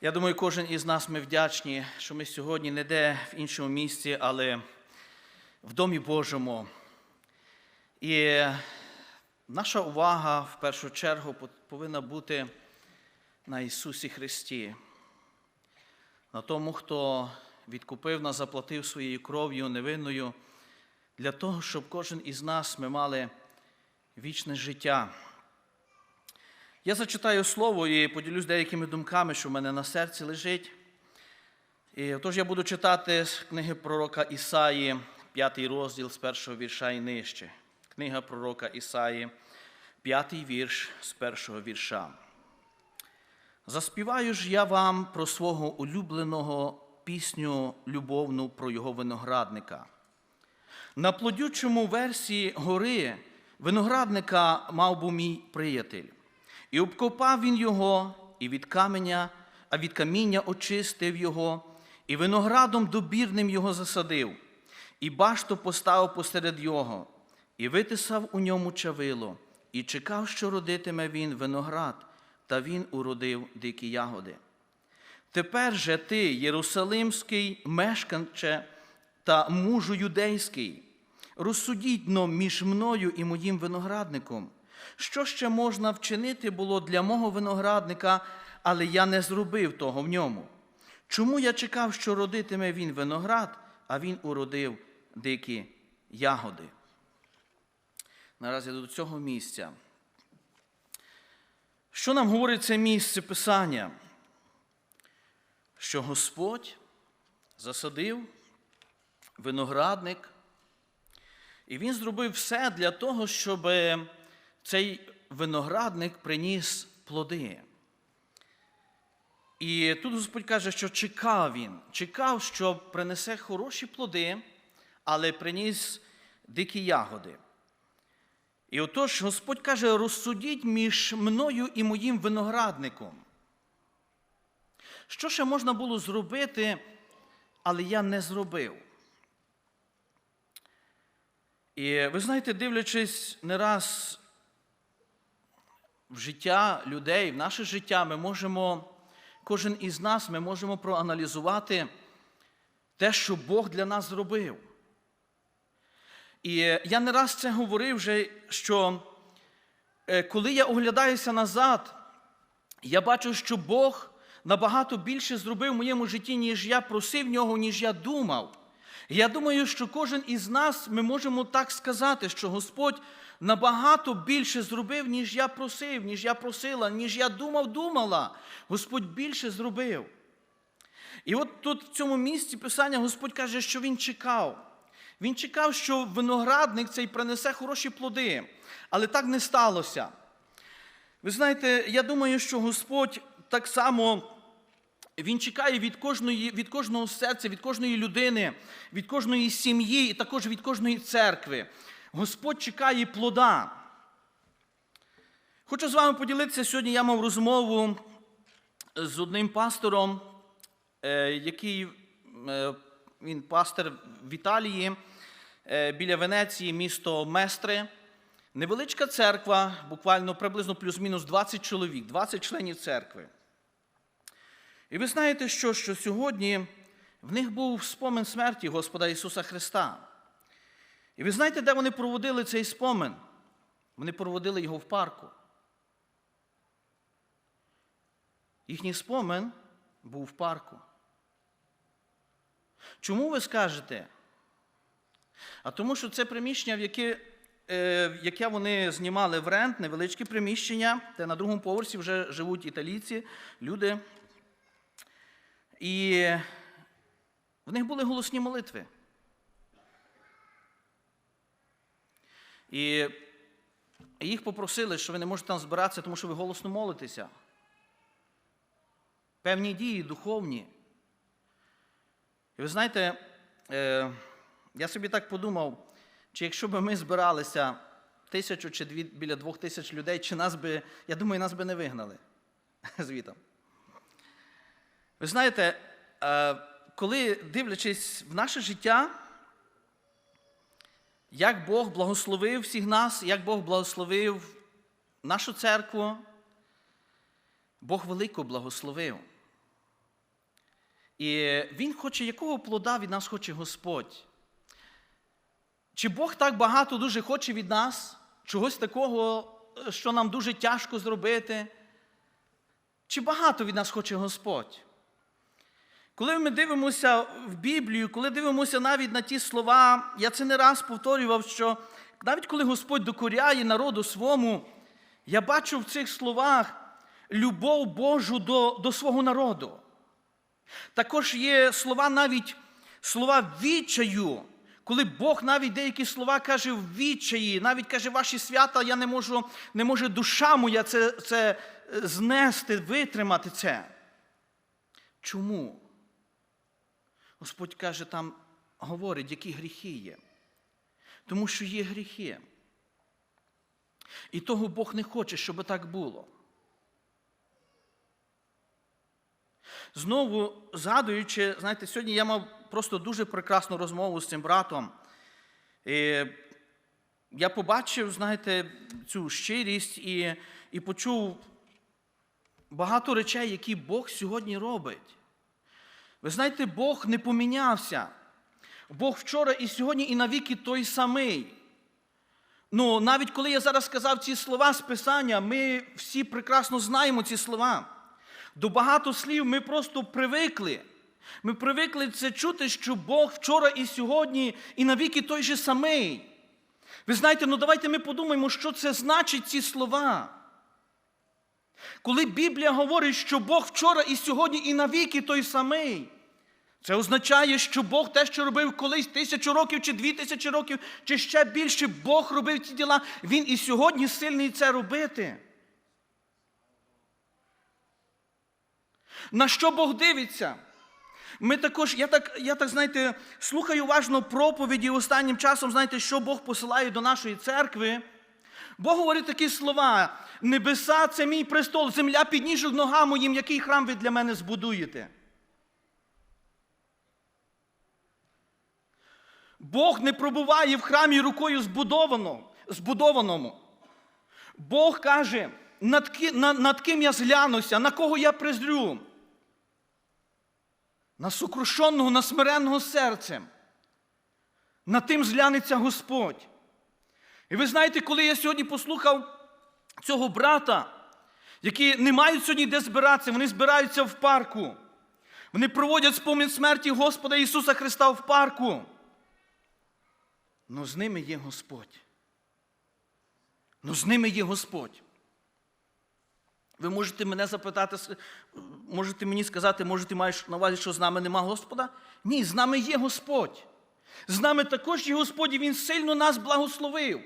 Я думаю, кожен із нас ми вдячні, що ми сьогодні не де в іншому місці, але в Домі Божому. І наша увага в першу чергу повинна бути на Ісусі Христі, на тому, хто відкупив нас, заплатив своєю кров'ю невинною, для того, щоб кожен із нас ми мали вічне життя. Я зачитаю слово і поділюсь деякими думками, що в мене на серці лежить. І, Тож я буду читати з книги пророка Ісаї, п'ятий розділ з першого вірша і нижче. Книга пророка Ісаї, п'ятий вірш з першого вірша. Заспіваю ж я вам про свого улюбленого пісню любовну про його виноградника. На плодючому версі гори виноградника мав був мій приятель. І обкопав він його, і від каменя, а від каміння очистив його, і виноградом добірним його засадив, і башту поставив посеред його, і витисав у ньому чавило, і чекав, що родитиме він виноград, та він уродив дикі ягоди. Тепер же ти, Єрусалимський мешканче та мужу юдейський, розсудіть но між мною і моїм виноградником. Що ще можна вчинити було для мого виноградника, але я не зробив того в ньому? Чому я чекав, що родитиме він виноград, а він уродив дикі ягоди? Наразі до цього місця. Що нам говорить це місце Писання? Що Господь засадив виноградник, і Він зробив все для того, щоб цей виноградник приніс плоди. І тут Господь каже, що чекав він, чекав, що принесе хороші плоди, але приніс дикі ягоди. І отож Господь каже, розсудіть між мною і моїм виноградником. Що ще можна було зробити, але я не зробив? І ви знаєте, дивлячись не раз в життя людей, в наше життя, ми можемо, кожен із нас, ми можемо проаналізувати те, що Бог для нас зробив. І я не раз це говорив вже, що е, коли я оглядаюся назад, я бачу, що Бог набагато більше зробив в моєму житті, ніж я просив нього, ніж я думав. Я думаю, що кожен із нас ми можемо так сказати, що Господь набагато більше зробив, ніж я просив, ніж я просила, ніж я думав, думала. Господь більше зробив. І от тут в цьому місці Писання Господь каже, що Він чекав. Він чекав, що виноградник цей принесе хороші плоди, але так не сталося. Ви знаєте, я думаю, що Господь так само. Він чекає від кожної, від кожного серця, від кожної людини, від кожної сім'ї і також від кожної церкви. Господь чекає плода. Хочу з вами поділитися сьогодні. Я мав розмову з одним пастором, е, який е, він пастор в Італії е, біля Венеції, місто Местре. Невеличка церква, буквально приблизно плюс-мінус 20 чоловік, 20 членів церкви. І ви знаєте, що, що сьогодні в них був спомин смерті Господа Ісуса Христа. І ви знаєте, де вони проводили цей спомин? Вони проводили його в парку. Їхній спомин був в парку. Чому ви скажете? А тому, що це приміщення, в яке, е, яке вони знімали в рент, невеличке приміщення, де на другому поверсі вже живуть італійці, люди. І в них були голосні молитви. І їх попросили, що ви не можете там збиратися, тому що ви голосно молитеся. Певні дії духовні. І ви знаєте, е, я собі так подумав, чи якщо б ми збиралися тисячу чи дві, біля двох тисяч людей, чи нас би, я думаю, нас би не вигнали звітом. Ви знаєте, е, коли дивлячись в наше життя, як Бог благословив всіх нас, як Бог благословив нашу церкву, Бог велико благословив. І Він хоче, якого плода від нас хоче Господь? Чи Бог так багато дуже хоче від нас, чогось такого, що нам дуже тяжко зробити? Чи багато від нас хоче Господь? Коли ми дивимося в Біблію, коли дивимося навіть на ті слова, я це не раз повторював, що навіть коли Господь докоряє народу свому, я бачу в цих словах любов Божу до, до свого народу. Також є слова навіть слова відчаю, коли Бог навіть деякі слова каже в відчаї, навіть каже, ваші свята, я не можу, не може душа моя це, це знести, витримати це. Чому? Господь каже, там говорить, які гріхи є. Тому що є гріхи. І того Бог не хоче, щоб так було. Знову згадуючи, знаєте, сьогодні я мав просто дуже прекрасну розмову з цим братом. І я побачив, знаєте, цю щирість і, і почув багато речей, які Бог сьогодні робить. Ви знаєте, Бог не помінявся. Бог вчора і сьогодні, і навіки той самий. Ну, навіть коли я зараз сказав ці слова з Писання, ми всі прекрасно знаємо ці слова. До багато слів ми просто привикли. Ми привикли це чути, що Бог вчора і сьогодні, і навіки той же самий. Ви знаєте, ну давайте ми подумаємо, що це значить ці слова. Коли Біблія говорить, що Бог вчора і сьогодні, і навіки той самий, це означає, що Бог те, що робив колись тисячу років, чи дві тисячі років, чи ще більше, Бог робив ці діла, Він і сьогодні сильний це робити. На що Бог дивиться? Ми також, я так, я так, знаєте, слухаю уважно проповіді останнім часом, знаєте, що Бог посилає до нашої церкви. Бог говорить такі слова: небеса це мій престол, земля під ніжок ногам моїм, який храм ви для мене збудуєте. Бог не пробуває в храмі рукою збудованому. Бог каже, над, ки, над, ким я зглянуся, на кого я презрю. На сокрушеного, на смиренного серцем. Над тим зглянеться Господь. І ви знаєте, коли я сьогодні послухав цього брата, які не мають сьогодні де збиратися, вони збираються в парку. Вони проводять спомін смерті Господа Ісуса Христа в парку. Но з ними є Господь. Но з ними є Господь. Ви можете мене запитати, можете мені сказати, може, ти маєш на увазі, що з нами нема Господа? Ні, з нами є Господь. З нами також є Господь, і Він сильно нас благословив.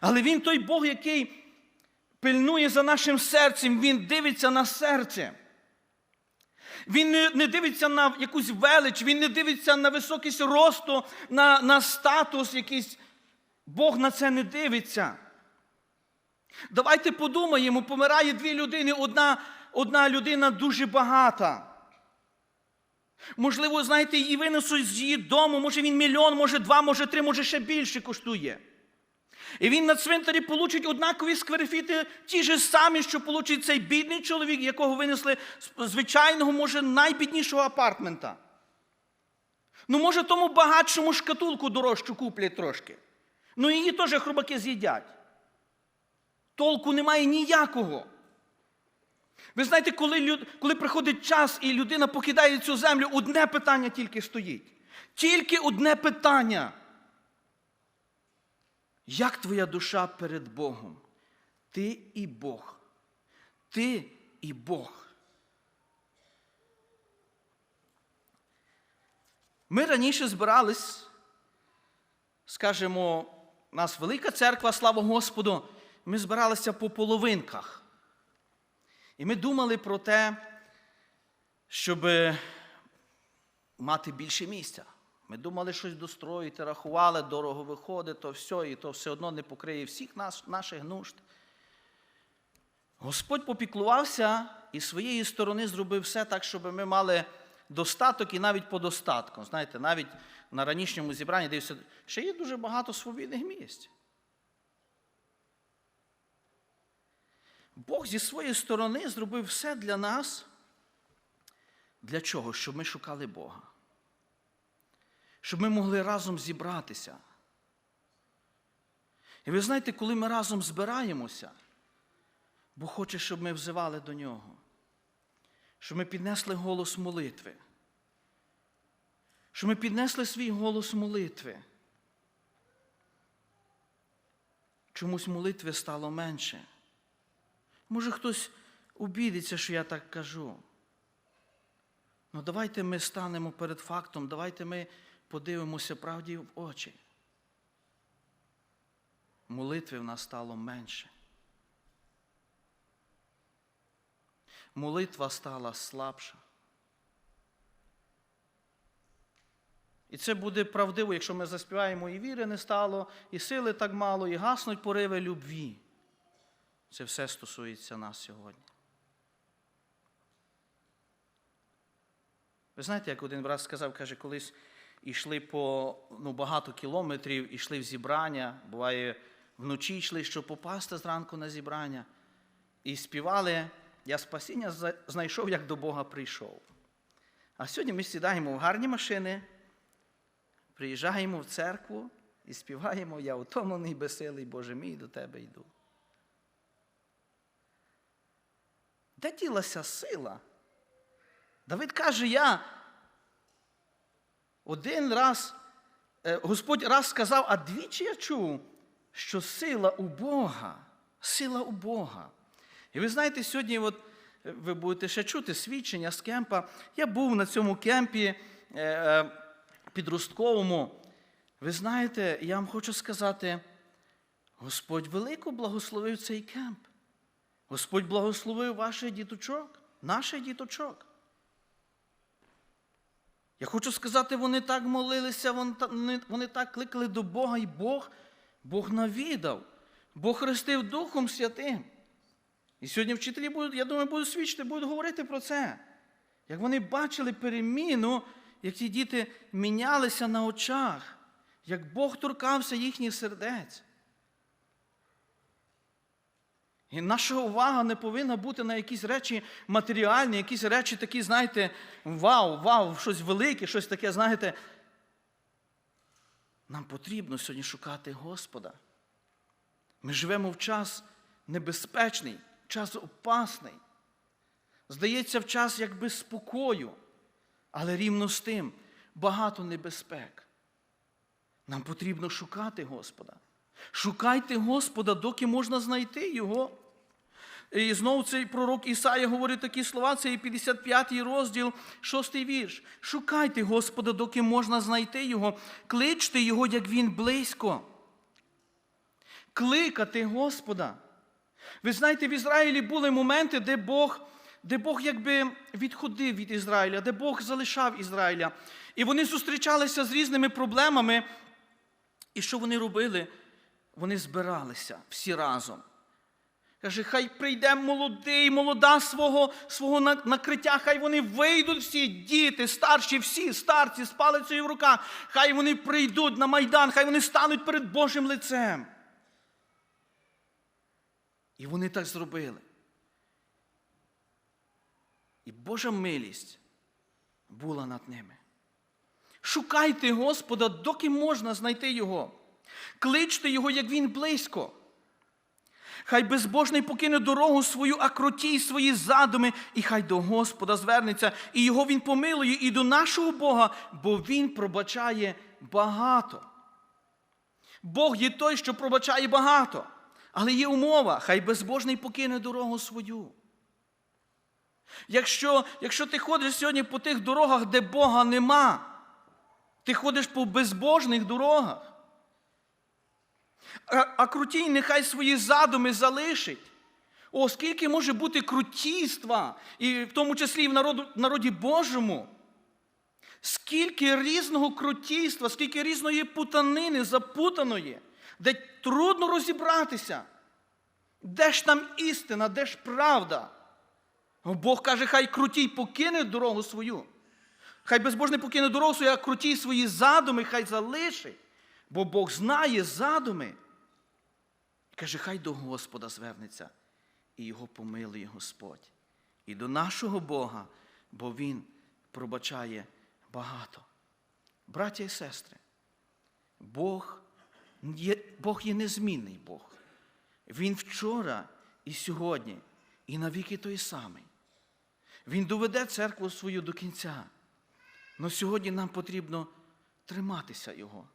Але Він той Бог, який пильнує за нашим серцем, Він дивиться на серце. Він не, дивиться на якусь велич, він не дивиться на високість росту, на, на статус якийсь. Бог на це не дивиться. Давайте подумаємо, помирає дві людини, одна, одна людина дуже багата. Можливо, знаєте, її винесуть з її дому, може він мільйон, може два, може три, може ще більше коштує. І він на цвинтарі получить однакові скверфіти, ті ж самі, що получить цей бідний чоловік, якого винесли з звичайного, може, найбіднішого апартмента. Ну, може, тому багатшому шкатулку дорожчу куплять трошки. Ну, її теж хробаки з'їдять. Толку немає ніякого. Ви знаєте, коли, люд... коли приходить час і людина покидає цю землю, одне питання тільки стоїть. Тільки одне питання. Як твоя душа перед Богом? Ти і Бог. Ти і Бог. Ми раніше збирались, скажімо, у нас велика церква, слава Господу, ми збиралися по половинках. І ми думали про те, щоб мати більше місця. Ми думали щось достроїти, рахували, дорого виходить, то все, і то все одно не покриє всіх наш, наших нужд. Господь попіклувався і з своєї сторони зробив все так, щоб ми мали достаток і навіть по достатку. Знаєте, навіть на ранішньому зібранні дивився, ще є дуже багато свобідних місць. Бог зі своєї сторони зробив все для нас, Для чого? Щоб ми шукали Бога. Щоб ми могли разом зібратися. І ви знаєте, коли ми разом збираємося, Бог хоче, щоб ми взивали до нього, щоб ми піднесли голос молитви, щоб ми піднесли свій голос молитви. Чомусь молитви стало менше. Може, хтось обідеться, що я так кажу. Ну, давайте ми станемо перед фактом, давайте ми подивимося правді в очі. Молитви в нас стало менше. Молитва стала слабша. І це буде правдиво, якщо ми заспіваємо і віри не стало, і сили так мало, і гаснуть пориви любві. Це все стосується нас сьогодні. Ви знаєте, як один раз сказав, каже, колись йшли по ну, багато кілометрів, йшли в зібрання, буває, вночі йшли, щоб попасти зранку на зібрання, і співали, я спасіння знайшов, як до Бога прийшов. А сьогодні ми сідаємо в гарні машини, приїжджаємо в церкву і співаємо, я утомлений, безсилий, Боже мій, до тебе йду. Де ділася сила? Давид каже, я один раз, е, Господь раз сказав, а двічі я чув, що сила у Бога, сила у Бога. І ви знаєте, сьогодні, от, е, ви будете ще чути свідчення з кемпа. Я був на цьому кемпі е, підростковому. Ви знаєте, я вам хочу сказати, Господь велико благословив цей кемп. Господь благословив ваших діточок, наших діточок. Я хочу сказати, вони так молилися, вони, так кликали до Бога, і Бог, Бог навідав, Бог хрестив Духом Святим. І сьогодні вчителі будуть, я думаю, будуть свідчити, будуть говорити про це. Як вони бачили переміну, як ті діти мінялися на очах, як Бог торкався їхніх сердець. І наша увага не повинна бути на якісь речі матеріальні, якісь речі такі, знаєте, вау, вау, щось велике, щось таке, знаєте. Нам потрібно сьогодні шукати Господа. Ми живемо в час небезпечний, час опасний. Здається, в час якби спокою, але рівно з тим багато небезпек. Нам потрібно шукати Господа. Шукайте Господа, доки можна знайти Його. І знову цей пророк Ісая говорить такі слова, це і 55 розділ, 6 вірш. Шукайте Господа, доки можна знайти Його, кличте Його, як Він близько. Кликати Господа. Ви знаєте, в Ізраїлі були моменти, де Бог, де Бог якби відходив від Ізраїля, де Бог залишав Ізраїля. І вони зустрічалися з різними проблемами. І що вони робили? Вони збиралися всі разом. Каже, хай прийде молодий, молода свого свого накриття, хай вони вийдуть всі, діти, старші, всі, старці з палицею в руках, хай вони прийдуть на Майдан, хай вони стануть перед Божим лицем. І вони так зробили. І Божа милість була над ними. Шукайте Господа, доки можна знайти Його. Кличте Його, як Він близько. Хай безбожний покине дорогу свою, а крутій свої задуми, і хай до Господа звернеться, і його Він помилує, і до нашого Бога, бо Він пробачає багато. Бог є той, що пробачає багато. Але є умова, хай безбожний покине дорогу свою. Якщо, якщо ти ходиш сьогодні по тих дорогах, де Бога нема, ти ходиш по безбожних дорогах. А, крутій нехай свої задуми залишить. О, скільки може бути крутійства, і в тому числі і в народу, народі Божому. Скільки різного крутійства, скільки різної путанини запутаної, де трудно розібратися. Де ж там істина, де ж правда? Бог каже, хай крутій покине дорогу свою. Хай безбожний покине дорогу свою, а крутій свої задуми, хай залишить. Бо Бог знає задуми. Каже, хай до Господа звернеться, і його помилує Господь. І до нашого Бога, бо Він пробачає багато. Браття і сестри, Бог є, Бог є незмінний Бог. Він вчора і сьогодні, і навіки той самий. Він доведе церкву свою до кінця. Але сьогодні нам потрібно триматися Його,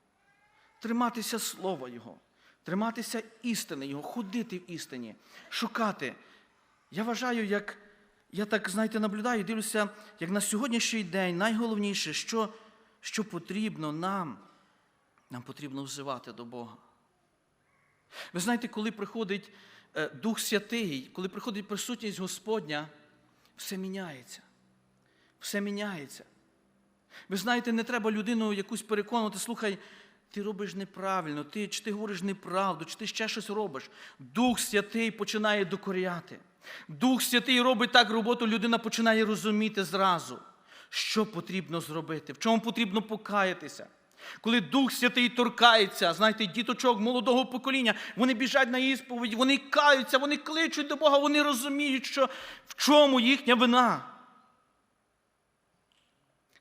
триматися Слова Його, триматися істини Його, ходити в істині, шукати. Я вважаю, як я так, знаєте, наблюдаю, дивлюся, як на сьогоднішній день найголовніше, що, що потрібно нам, нам потрібно взивати до Бога. Ви знаєте, коли приходить е, Дух Святий, коли приходить присутність Господня, все міняється. Все міняється. Ви знаєте, не треба людину якусь переконувати, слухай, ти робиш неправильно, ти, чи ти говориш неправду, чи ти ще щось робиш. Дух Святий починає докоряти. Дух Святий робить так роботу, людина починає розуміти зразу, що потрібно зробити, в чому потрібно покаятися. Коли Дух Святий торкається, знаєте, діточок молодого покоління, вони біжать на ісповідь, вони каються, вони кличуть до Бога, вони розуміють, що в чому їхня вина.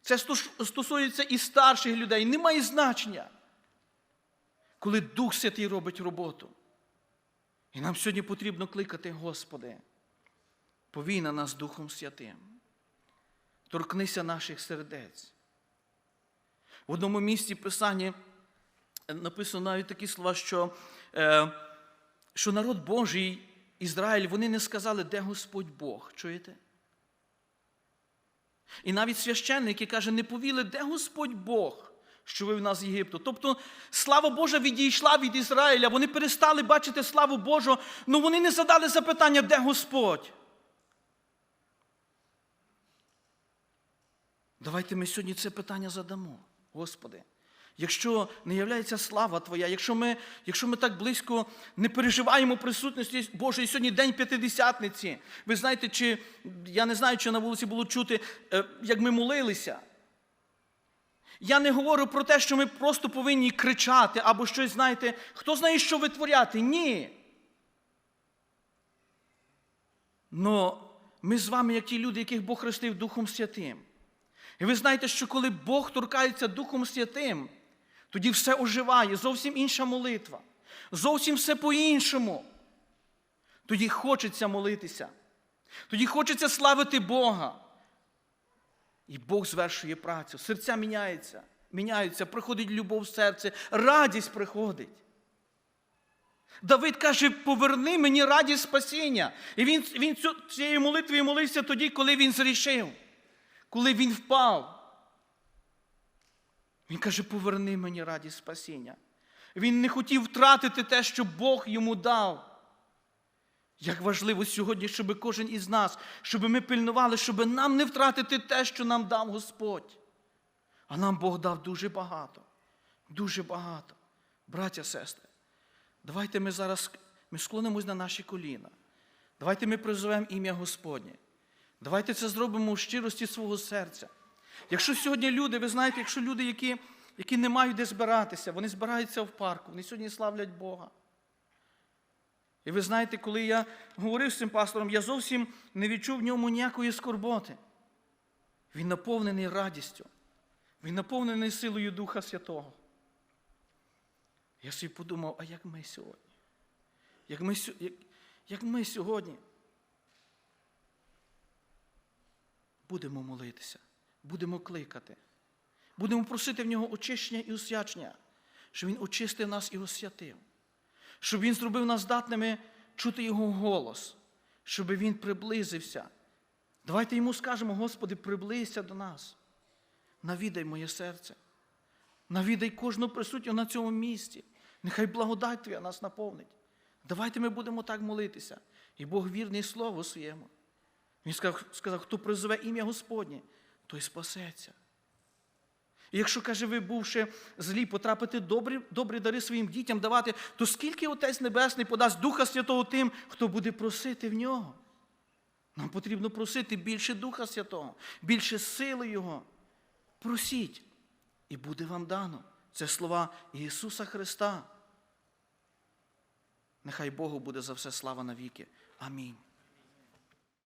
Це стосується і старших людей, немає значення, коли Дух Святий робить роботу. І нам сьогодні потрібно кликати, Господи, повій на нас Духом Святим. Торкнися наших сердець. В одному місці Писання написано навіть такі слова, що, е, що народ Божий, Ізраїль, вони не сказали, де Господь Бог. Чуєте? І навіть священники каже, не повіли, де Господь Бог, що вивів нас з Єгипту. Тобто слава Божа відійшла від Ізраїля, вони перестали бачити славу Божу, але вони не задали запитання, де Господь. Давайте ми сьогодні це питання задамо, Господи. Якщо не являється слава Твоя, якщо ми, якщо ми так близько не переживаємо присутності Божої сьогодні день п'ятидесятниці, ви знаєте, чи я не знаю, чи на вулиці було чути, е, як ми молилися. Я не говорю про те, що ми просто повинні кричати або щось, знаєте, хто знає, що витворяти. Ні. Но ми з вами, як ті люди, яких Бог хрестив Духом Святим. І ви знаєте, що коли Бог торкається Духом Святим, тоді все оживає, зовсім інша молитва. Зовсім все по-іншому. Тоді хочеться молитися. Тоді хочеться славити Бога. І Бог звершує працю. Серця міняється, міняються, приходить любов в серце, радість приходить. Давид каже, поверни мені радість спасіння. І він, він цією молитвою молився тоді, коли він зрішив, коли він впав. Він каже, поверни мені радість спасіння. Він не хотів втратити те, що Бог йому дав. Як важливо сьогодні, щоб кожен із нас, щоб ми пильнували, щоб нам не втратити те, що нам дав Господь. А нам Бог дав дуже багато. Дуже багато. Браття, сестри, давайте ми зараз ми склонимось на наші коліна. Давайте ми призовемо ім'я Господнє. Давайте це зробимо в щирості свого серця. Якщо сьогодні люди, ви знаєте, якщо люди, які, які не мають де збиратися, вони збираються в парку, вони сьогодні славлять Бога. І ви знаєте, коли я говорив з цим пастором, я зовсім не відчув в ньому ніякої скорботи. Він наповнений радістю, він наповнений силою Духа Святого. Я собі подумав, а як ми сьогодні? Як ми, як, як ми сьогодні будемо молитися, будемо кликати, будемо просити в нього очищення і освячення, щоб він очистив нас і освятив щоб Він зробив нас здатними чути Його голос, щоб Він приблизився. Давайте йому скажемо, Господи, приблизься до нас. Навідай моє серце. Навідай кожного присутнього на цьому місці. Нехай благодать Твоя нас наповнить. Давайте ми будемо так молитися. І Бог вірний слово своєму. Він сказав, сказав, хто призове ім'я Господнє, той спасеться. Якщо, каже, ви, бувши злі, потрапити добрі, добрі дари своїм дітям давати, то скільки Отець Небесний подасть Духа Святого тим, хто буде просити в нього? Нам потрібно просити більше Духа Святого, більше сили Його. Просіть, і буде вам дано. Це слова Ісуса Христа. Нехай Богу буде за все слава навіки. Амінь.